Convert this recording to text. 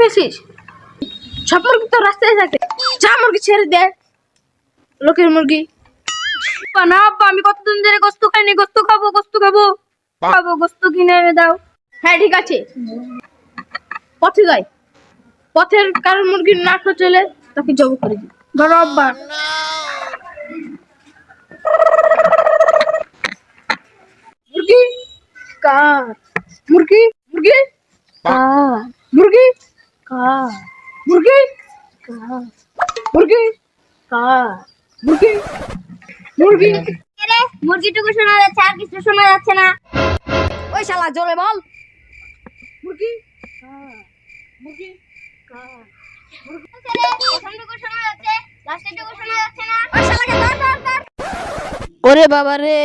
গেছিস সব মুরগি তো রাস্তায় থাকে। যা মুরগি ছেড়ে দে। লোকের মুরগি। না আব্বা আমি কতদিন ধরে গোস্ত খাইনি গোস্ত খাব গোস্ত খাব। খাব গোস্ত কিনে এনে দাও। হ্যাঁ ঠিক আছে। পথে যাই। পথের কারণ মুরগির নাক চলে তাকে জব করে দিই। ধরো আব্বা। মুরগি? কার? মুরগি? মুরগি? কার? মুরগি? কার মুরগি? কার মুরগি? কার মুরগি? মুরগি? রে? মুরগিটুকু শোনা যাচ্ছে আর কিছু শোনা যাচ্ছে না। ওই শালা জোরে বল। মুরগি? কার মুরগি? কার প্রথমটুকু শোনা যাচ্ছে লাস্টেরটুকু শোনা যাচ্ছে না। ওই শালাকে ধর ধর ধর। ওরে বাবা রে